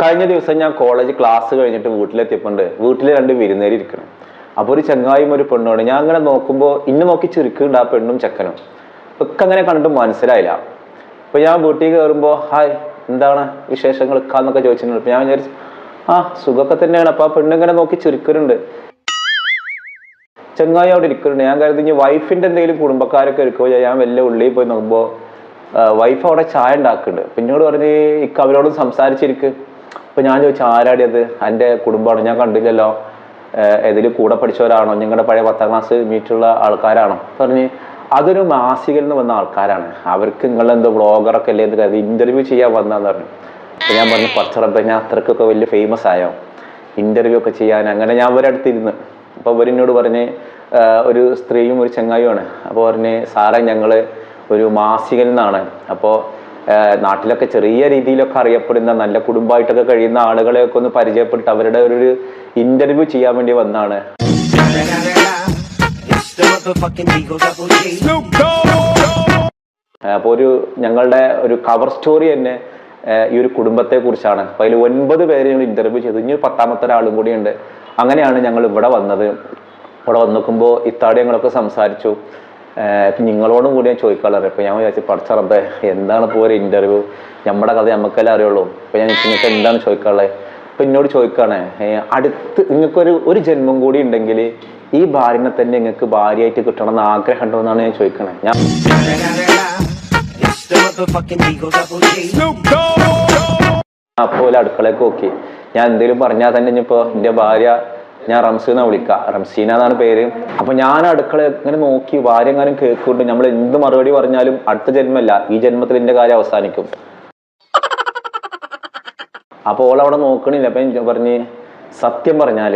കഴിഞ്ഞ ദിവസം ഞാൻ കോളേജ് ക്ലാസ് കഴിഞ്ഞിട്ട് വീട്ടിലെത്തിയപ്പോണ്ട്. വീട്ടിൽ രണ്ട് വിരുന്നേരി ഇരിക്കണം അപ്പോൾ ഒരു ചങ്ങായും ഒരു പെണ്ണുമാണ്. ഞാൻ അങ്ങനെ നോക്കുമ്പോൾ ഇന്നെ നോക്കി ചെറുക്കുണ്ട് ആ പെണ്ണും ചെക്കനും. ഒക്കെ അങ്ങനെ കണ്ടിട്ട് മനസ്സിലായില്ല. അപ്പൊ ഞാൻ വീട്ടിൽ കയറുമ്പോൾ ഹായ് എന്താണ് വിശേഷങ്ങൾ എന്നൊക്കെ ചോദിച്ചിട്ടുണ്ട് ഞാൻ വിചാരിച്ചു ആ സുഖമൊക്കെ തന്നെയാണ്. അപ്പൊ ആ പെണ്ണിങ്ങനെ നോക്കി ചുരുക്കുന്നുണ്ട്. ചങ്ങായി അവിടെ ഇരിക്കുന്നുണ്ട്. ഞാൻ കരുതി ഇനി വൈഫിന്റെ എന്തെങ്കിലും കുടുംബക്കാരൊക്കെ ഇരിക്കുമ്പോൾ ഞാൻ വലിയ ഉള്ളിൽ പോയി നോക്കുമ്പോൾ വൈഫ് അവിടെ ചായ ഉണ്ടാക്കുന്നുണ്ട്. പിന്നോട് പറഞ്ഞ് ഇക്ക അവരോട് സംസാരിച്ചിരിക്ക്. അപ്പൊ ഞാൻ ചോദിച്ചു ആരാടി അത് എന്റെ കുടുംബമാണ്? ഞാൻ കണ്ടില്ലല്ലോ. ഇതിൽ കൂടെ പഠിച്ചവരാണോ? നിങ്ങളുടെ പഴയ പത്താം ക്ലാസ് മീറ്റുള്ള ആൾക്കാരാണോ? പറഞ്ഞ് അതൊരു മാസികയിൽ നിന്ന് വന്ന ആൾക്കാരാണ്. അവർക്ക് നിങ്ങളെന്തോ ബ്ലോഗറൊക്കെ അല്ലേ എന്ന് കരുതി ഇന്റർവ്യൂ ചെയ്യാൻ വന്നതെന്ന് പറഞ്ഞു. ഞാൻ പറഞ്ഞു പച്ചറപ്പ ഞാൻ അത്രക്കൊക്കെ വലിയ ഫേമസ് ആയോ? ഇന്റർവ്യൂ ഒക്കെ ചെയ്യാൻ അങ്ങനെ ഞാൻ അവരടുത്ത് ഇരുന്ന്. അപ്പോൾ അവരെന്നോട് പറഞ്ഞ് ഒരു സ്ത്രീയും ഒരു ചങ്ങായുമാണ് അപ്പോൾ പറഞ്ഞ് സാറേ ഞങ്ങൾ ഒരു മാസികയിൽ നിന്നാണ്. അപ്പോൾ നാട്ടിലൊക്കെ ചെറിയ രീതിയിലൊക്കെ അറിയപ്പെടുന്ന നല്ല കുടുംബമായിട്ടൊക്കെ കഴിയുന്ന ആളുകളെയൊക്കെ ഒന്ന് പരിചയപ്പെട്ട് അവരുടെ ഒരു ഇന്റർവ്യൂ ചെയ്യാൻ വേണ്ടി വന്നാണ്. അപ്പോൾ ഒരു ഞങ്ങളുടെ ഒരു കവർ സ്റ്റോറി തന്നെ ഈ ഒരു കുടുംബത്തെ കുറിച്ചാണ്. അപ്പൊ അതിൽ ഒൻപത് പേര് ഞങ്ങൾ ഇന്റർവ്യൂ ചെയ്തു. ഇനി പത്താമത്തെ ഒരാളും കൂടിയുണ്ട് അങ്ങനെയാണ് ഞങ്ങൾ ഇവിടെ വന്നത്. ഇവിടെ വന്ന് നോക്കുമ്പോൾ ഇത്താടി ഞങ്ങളൊക്കെ സംസാരിച്ചു. ഇപ്പം നിങ്ങളോടും കൂടി ഞാൻ ചോദിക്കാറുള്ളത് ഇപ്പം ഞാൻ വിചാരിച്ചു പഠിച്ചറമ്പേ എന്താണ് ഇപ്പോൾ ഒരു ഇന്റർവ്യൂ നമ്മുടെ കഥ നമുക്കെല്ലാം അറിയുള്ളൂ. ഇപ്പം ഞാൻ നിങ്ങൾക്ക് എന്താണ് ചോദിക്കാറുള്ളത് ഇപ്പം എന്നോട് ചോദിക്കുകയാണ് അടുത്ത് നിങ്ങൾക്കൊരു ഒരു ജന്മം കൂടി ഉണ്ടെങ്കിൽ ഈ ഭാര്യനെ തന്നെ നിങ്ങൾക്ക് ഭാര്യയായിട്ട് കിട്ടണം എന്ന് ആഗ്രഹം ഉണ്ടോ എന്നാണ് ഞാൻ ചോദിക്കണേ. ഞാൻ. അപ്പോൾ അടുക്കളയൊക്കെ നോക്കി. ഞാൻ എന്തെങ്കിലും പറഞ്ഞാൽ തന്നെ ഇനിയിപ്പോൾ എന്റെ ഭാര്യ ഞാൻ റംസി എന്നാ വിളിക്കുക റംസീന എന്നാണ് പേര്. അപ്പൊ ഞാൻ അടുക്കള ഇങ്ങനെ നോക്കി ഭാര്യ എങ്ങാനും കേൾക്കുന്നുണ്ട്. നമ്മൾ എന്ത് മറുപടി പറഞ്ഞാലും അടുത്ത ജന്മല്ല. ഈ ജന്മത്തിൽ എന്റെ കാര്യം അവസാനിക്കും. അപ്പോൾ ഓൾ അവിടെ നോക്കണില്ല. അപ്പൊ പറഞ്ഞ് സത്യം പറഞ്ഞാൽ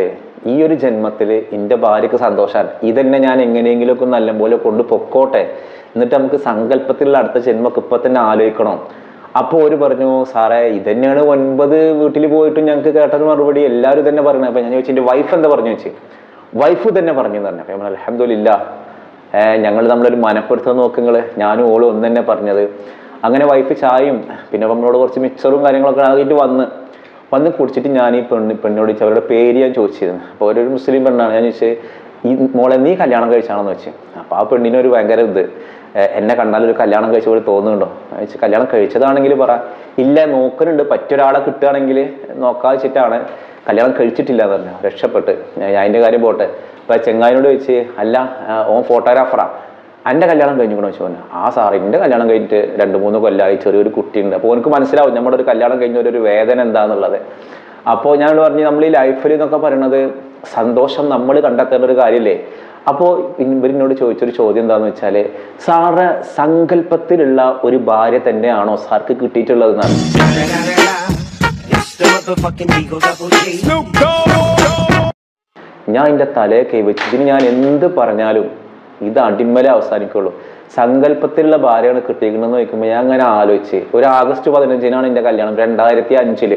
ഈ ഒരു ജന്മത്തിൽ എന്റെ ഭാര്യക്ക് സന്തോഷമാണ് ഇതന്നെ ഞാൻ എങ്ങനെയെങ്കിലുമൊക്കെ നല്ലപോലെ കൊണ്ട് പൊക്കോട്ടെ എന്നിട്ട് നമുക്ക് സങ്കല്പത്തിലുള്ള അടുത്ത ജന്മക്ക് ഇപ്പൊ തന്നെ ആലോചിക്കണം. അപ്പോൾ ഒരു പറഞ്ഞു സാറേ ഇതന്നെയാണ് ഒൻപത് വീട്ടിൽ പോയിട്ട് ഞങ്ങൾക്ക് കേട്ടത് മറുപടി. എല്ലാവരും തന്നെ പറഞ്ഞു. അപ്പൊ ഞാൻ ചോദിച്ചു എന്റെ വൈഫ് എന്താ പറഞ്ഞു വെച്ച് വൈഫ് തന്നെ പറഞ്ഞു പറഞ്ഞു. അപ്പൊ അലഹമ്മദില്ല ഞങ്ങൾ നമ്മളൊരു മനപ്പൊരുത്തം നോക്കുങ്ങൾ ഞാനും ഓളും ഒന്ന് തന്നെ പറഞ്ഞത്. അങ്ങനെ വൈഫ് ചായയും പിന്നെ നമ്മളോട് കുറച്ച് മിക്സറും കാര്യങ്ങളൊക്കെ ആയിട്ട് വന്ന് വന്ന് കുടിച്ചിട്ട് ഞാൻ ഈ പെണ്ണ് പെണ്ണോട് ചോദിച്ചു അവരുടെ പേര് ഞാൻ ചോദിച്ചിരുന്നു. അപ്പോൾ ഒരു മുസ്ലിം പെണ്ണാണ്. ഞാൻ ചോദിച്ചത് ഈ മോളെ നീ കല്യാണം കഴിച്ചാണെന്ന് വെച്ച് അപ്പോൾ ആ പെണ്ണിനൊരു ഭയങ്കര ഇത്. എന്നെ കണ്ടാൽ ഒരു കല്യാണം കഴിച്ച പോലെ തോന്നുന്നുണ്ടോ? കല്യാണം കഴിച്ചതാണെങ്കിൽ പറ. ഇല്ല നോക്കുന്നുണ്ട്. പറ്റൊരാളെ കിട്ടുകയാണെങ്കിൽ നോക്കാച്ചിട്ടാണ് കല്യാണം കഴിച്ചിട്ടില്ല എന്ന് പറഞ്ഞു. രക്ഷപ്പെട്ട്. ഞാൻ അതിന്റെ കാര്യം പോട്ടെ. അപ്പം ചെങ്ങായിനോട് ചോദിച്ച് അല്ല ഓൻ ഫോട്ടോഗ്രാഫറാ എന്റെ കല്യാണം കഴിഞ്ഞിക്കണോ ചോദിച്ചു. ആ സാർ എന്റെ കല്യാണം കഴിഞ്ഞിട്ട് രണ്ട് മൂന്ന് കൊല്ലമായി ചെറിയൊരു കുട്ടിയുണ്ട്. അപ്പോൾ എനിക്ക് മനസ്സിലാവും നമ്മുടെ ഒരു കല്യാണം കഴിഞ്ഞ ഒരു വേദന എന്താണെന്നുള്ളത് അപ്പോൾ ഞാൻ പറഞ്ഞു നമ്മൾ ഈ ലൈഫിൽ എന്നൊക്കെ പറയുന്നത് സന്തോഷം നമ്മൾ കണ്ടെത്തേണ്ട ഒരു കാര്യമില്ലേ അപ്പോൾ ഇവരിനോട് ചോദിച്ചൊരു ചോദ്യം എന്താണെന്ന് വെച്ചാൽ സാറ് സങ്കല്പത്തിലുള്ള ഒരു ഭാര്യ തന്നെയാണോ സാർക്ക് കിട്ടിയിട്ടുള്ളത് എന്നാണ് It's the motherfucking Eagle Double G. ഞാൻ എന്റെ തലയെ കൈവച്ചു ഇതിന് ഞാൻ എന്ത് പറഞ്ഞാലും ഇത് അടിമല അവസാനിക്കുള്ളൂ സങ്കല്പത്തിലുള്ള ഭാര്യയാണ് കിട്ടിയിരിക്കണമെന്ന് ചോദിക്കുമ്പോൾ ഞാൻ അങ്ങനെ ആലോചിച്ച് ഒരു ആഗസ്റ്റ് പതിനഞ്ചിനാണ് എന്റെ കല്യാണം രണ്ടായിരത്തി അഞ്ചിൽ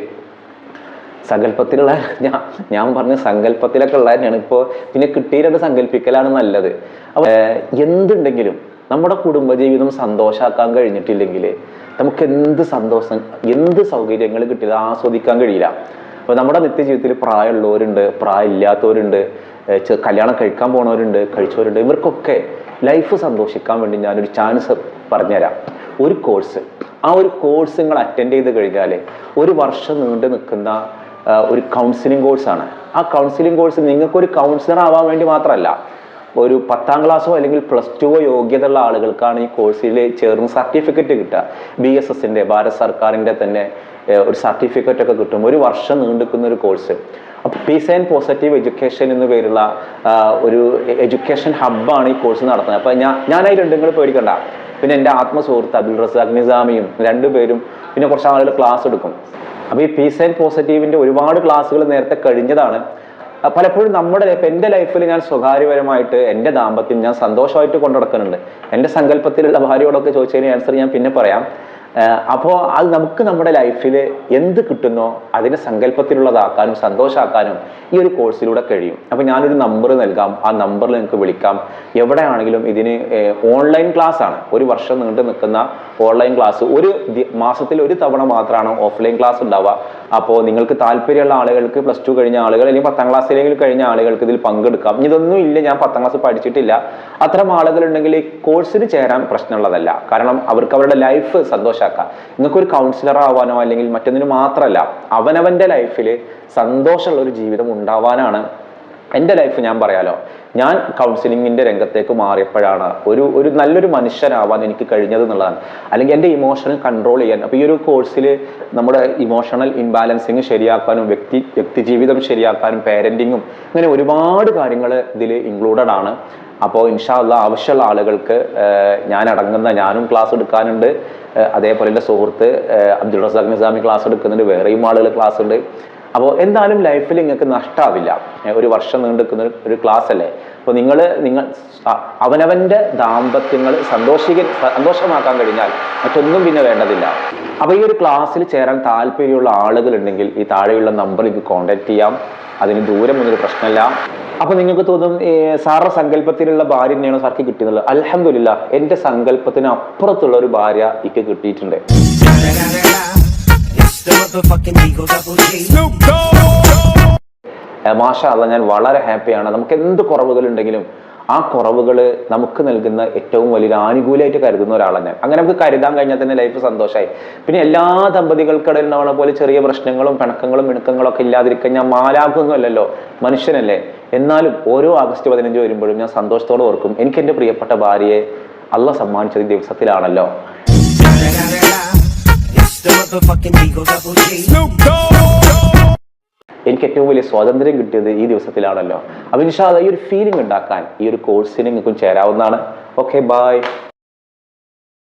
സങ്കല്പത്തിലുള്ള ഞാൻ ഞാൻ പറഞ്ഞ സങ്കല്പത്തിലൊക്കെ ഉള്ള തന്നെയാണ് ഇപ്പോൾ പിന്നെ കിട്ടിയിട്ട് സങ്കല്പിക്കലാണ് നല്ലത്. അപ്പൊ എന്തുണ്ടെങ്കിലും നമ്മുടെ കുടുംബജീവിതം സന്തോഷാക്കാൻ കഴിഞ്ഞിട്ടില്ലെങ്കിൽ നമുക്ക് എന്ത് സന്തോഷം എന്ത് സൗകര്യങ്ങൾ കിട്ടിയത് ആസ്വദിക്കാൻ കഴിയില്ല. അപ്പൊ നമ്മുടെ നിത്യജീവിതത്തിൽ പ്രായമുള്ളവരുണ്ട് പ്രായമില്ലാത്തവരുണ്ട് കല്യാണം കഴിക്കാൻ പോണവരുണ്ട് കഴിച്ചവരുണ്ട്. ഇവർക്കൊക്കെ ലൈഫ് സന്തോഷിക്കാൻ വേണ്ടി ഞാനൊരു ചാൻസ് പറഞ്ഞുതരാം. ഒരു കോഴ്സ്. ആ ഒരു കോഴ്സ് നിങ്ങൾ അറ്റൻഡ് ചെയ്ത് കഴിഞ്ഞാൽ ഒരു വർഷം നീണ്ടു നിൽക്കുന്ന ഒരു കൗൺസിലിംഗ് കോഴ്സാണ് ആ കൗൺസിലിംഗ് കോഴ്സ് നിങ്ങൾക്കൊരു കൗൺസിലർ ആവാൻ വേണ്ടി മാത്രമല്ല ഒരു പത്താം ക്ലാസ്സോ അല്ലെങ്കിൽ പ്ലസ് ടുവോ യോഗ്യത ഉള്ള ആളുകൾക്കാണ് ഈ കോഴ്സിൽ ചേർന്ന് സർട്ടിഫിക്കറ്റ് കിട്ടുക. ബി എസ് എസിന്റെ ഭാരത് സർക്കാരിന്റെ തന്നെ ഒരു സർട്ടിഫിക്കറ്റ് ഒക്കെ കിട്ടും. ഒരു വർഷം നീണ്ടുക്കുന്ന ഒരു കോഴ്സ് അപ്പോൾ പീസ് ആൻഡ് പോസിറ്റീവ് എഡ്യൂക്കേഷൻ എന്ന പേരുള്ള ഒരു എഡ്യൂക്കേഷൻ ഹബ്ബാണ് ഈ കോഴ്സ് നടത്തുന്നത്. അപ്പോൾ ഞാൻ ഞാനായിട്ടുണ്ട് നിങ്ങൾ പേടിക്കണ്ട. പിന്നെ എന്റെ ആത്മസുഹൃത്ത് അബ്ദുൾ റസാഖ് നിസാമിയും രണ്ടുപേരും പിന്നെ കുറച്ച് ആളുകൾ ക്ലാസ് എടുക്കും. അപ്പോൾ ഈ പീസ് ആൻഡ് പോസിറ്റീവിന്റെ ഒരുപാട് ക്ലാസ്സുകൾ നേരത്തെ കഴിഞ്ഞതാണ്. പലപ്പോഴും നമ്മുടെ ലൈഫ് എന്റെ ലൈഫിൽ ഞാൻ സ്വകാര്യപരമായിട്ട് എന്റെ ദാമ്പത്യം ഞാൻ സന്തോഷമായിട്ട് കൊണ്ടു നടക്കുന്നുണ്ട് എന്റെ സങ്കല്പത്തിലുള്ള ഭാര്യയോടൊക്കെ ചോദിച്ചതിന് ആൻസർ ഞാൻ പിന്നെ പറയാം. അപ്പോൾ അത് നമുക്ക് നമ്മുടെ ലൈഫിൽ എന്ത് കിട്ടുന്നോ അതിനെ സങ്കല്പത്തിലുള്ളതാക്കാനും സന്തോഷമാക്കാനും ഈ ഒരു കോഴ്സിലൂടെ കഴിയും. അപ്പോൾ ഞാനൊരു നമ്പർ നൽകാം. ആ നമ്പറിൽ നിങ്ങൾക്ക് വിളിക്കാം. എവിടെയാണെങ്കിലും ഇതിന് ഓൺലൈൻ ക്ലാസ് ആണ്. ഒരു വർഷം നീണ്ടു നിൽക്കുന്ന ഓൺലൈൻ ക്ലാസ് ഒരു മാസത്തിൽ ഒരു തവണ മാത്രമാണ് ഓഫ്ലൈൻ ക്ലാസ് ഉണ്ടാവുക. അപ്പോൾ നിങ്ങൾക്ക് താല്പര്യമുള്ള ആളുകൾക്ക് പ്ലസ് ടു കഴിഞ്ഞ ആളുകൾ അല്ലെങ്കിൽ പത്താം ക്ലാസ്സിലെങ്കിലും കഴിഞ്ഞ ആളുകൾക്ക് ഇതിൽ പങ്കെടുക്കാം. ഇതൊന്നും ഇല്ല ഞാൻ പത്താം ക്ലാസ് പഠിച്ചിട്ടില്ല. അത്തരം ആളുകളുണ്ടെങ്കിൽ ഈ കോഴ്സിന് ചേരാൻ പ്രശ്നമുള്ളതല്ല. കാരണം അവർക്ക് അവരുടെ ലൈഫ് സന്തോഷമാക്കാം നിങ്ങൾക്ക് ഒരു കൗൺസിലർ ആവാനോ അല്ലെങ്കിൽ മറ്റൊന്നിനു മാത്രമല്ല അവനവന്റെ ലൈഫിൽ സന്തോഷമുള്ള ഒരു ജീവിതം ഉണ്ടാവാനാണ് എന്റെ ലൈഫ് ഞാൻ പറയാലോ. ഞാൻ കൗൺസിലിങ്ങിന്റെ രംഗത്തേക്ക് മാറിയപ്പോഴാണ് ഒരു ഒരു നല്ലൊരു മനുഷ്യനാവാൻ എനിക്ക് കഴിഞ്ഞത് എന്നുള്ളതാണ്. അല്ലെങ്കിൽ എന്റെ ഇമോഷണൽ കൺട്രോൾ ചെയ്യാൻ. അപ്പോൾ ഈ ഒരു കോഴ്സിൽ നമ്മുടെ ഇമോഷണൽ ഇൻബാലൻസിങ് ശരിയാക്കാനും വ്യക്തി വ്യക്തി ജീവിതം ശരിയാക്കാനും പാരന്റിങ്ങും അങ്ങനെ ഒരുപാട് കാര്യങ്ങൾ ഇതിൽ ഇൻക്ലൂഡഡ് ആണ്. അപ്പോൾ ഇൻഷാല്ല ആവശ്യമുള്ള ആളുകൾക്ക് ഞാൻ അടങ്ങുന്ന ഞാനും ക്ലാസ് എടുക്കാനുണ്ട്. അതേപോലെ എന്റെ സുഹൃത്ത് അബ്ദുൾ റസാഖ് നിസാമി ക്ലാസ് എടുക്കുന്നുണ്ട്. വേറെയും ആളുകൾ ക്ലാസ് ഉണ്ട്. അപ്പോൾ എന്തായാലും ലൈഫിൽ നിങ്ങൾക്ക് നഷ്ടാവില്ല. ഒരു വർഷം നീണ്ടുക്കുന്ന ഒരു- ക്ലാസ് അല്ലേ? അപ്പോൾ നിങ്ങൾ നിങ്ങൾ അവനവന്റെ ദാമ്പത്യങ്ങൾ സന്തോഷിക്ക സന്തോഷമാക്കാൻ കഴിഞ്ഞാൽ മറ്റൊന്നും പിന്നെ വേണ്ടതില്ല. അപ്പോൾ ഈ ഒരു ക്ലാസ്സിൽ ചേരാൻ താല്പര്യമുള്ള ആളുകളുണ്ടെങ്കിൽ ഈ താഴെയുള്ള നമ്പറിലേക്ക് കോൺടാക്ട് ചെയ്യാം. അതിന് ദൂരം ഒന്നൊരു പ്രശ്നമില്ല. അപ്പോൾ നിങ്ങൾക്ക് തോന്നും സാറ സങ്കല്പത്തിലുള്ള ഭാര്യ തന്നെയാണ് സാർക്ക് കിട്ടിയെന്നുള്ളത്? അലഹമില്ല എന്റെ സങ്കല്പത്തിന് അപ്പുറത്തുള്ള ഒരു ഭാര്യ ഇക്ക് കിട്ടിയിട്ടുണ്ട്. It's the motherfucking Eagle മാഷാ അല്ല ഞാൻ വളരെ ഹാപ്പിയാണ്. നമുക്ക് എന്ത് കുറവുകളുണ്ടെങ്കിലും ആ കുറവുകൾ നമുക്ക് നൽകുന്ന ഏറ്റവും വലിയൊരു ആനുകൂല്യമായിട്ട് കരുതുന്ന ഒരാളാണ് ഞാൻ അങ്ങനെ നമുക്ക് കരുതാൻ കഴിഞ്ഞാൽ തന്നെ ലൈഫ് സന്തോഷമായി പിന്നെ എല്ലാ ദമ്പതികൾക്കിടയിൽ പോലെ ചെറിയ പ്രശ്നങ്ങളും പിണക്കങ്ങളും മിണക്കങ്ങളും ഒക്കെ ഇല്ലാതിരിക്കാൻ ഞാൻ മാലാഭമൊന്നുമല്ലല്ലോ അല്ലല്ലോ മനുഷ്യനല്ലേ. എന്നാലും ഓരോ ആഗസ്റ്റ് പതിനഞ്ച് വരുമ്പോഴും ഞാൻ സന്തോഷത്തോടെ ഓർക്കും. എനിക്ക് എന്റെ പ്രിയപ്പെട്ട ഭാര്യയെ അല്ല സമ്മാനിച്ചത് ദിവസത്തിലാണല്ലോ. The motherfucking Eagle Double G. എനിക്ക് ഏറ്റവും വലിയ സ്വാതന്ത്ര്യം കിട്ടിയത് ഈ ദിവസത്തിലാണല്ലോ. അപ്പൊ ഇൻഷാ ഈ ഒരു ഫീലിംഗ് ഉണ്ടാക്കാൻ ഈ ഒരു കോഴ്സിന് നിങ്ങൾക്കും ചേരാവുന്നതാണ്. Okay bye